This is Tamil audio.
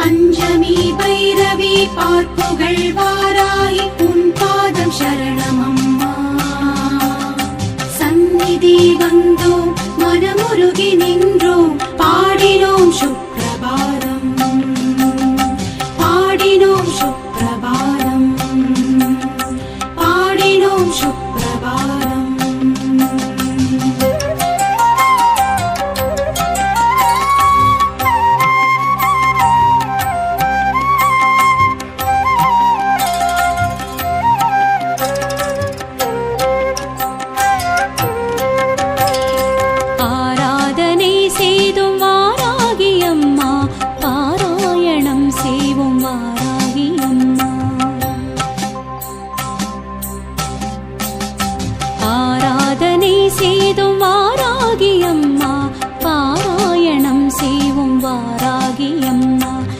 பஞ்சமி பைரவி பார்ப்புகள் வாராய் உன் பாதம் சரணமம்மா. சந்நிதி வந்தோம் மனமுருகி நின்றோம் பாடினோம் சுப்பிரபாதம் பாடினோம் சுப்பிரபாதம் பாடினோம் சுப்பிர செய்தும் வாராகி அம்மா பாராயணம் செய்வோம் வாராகி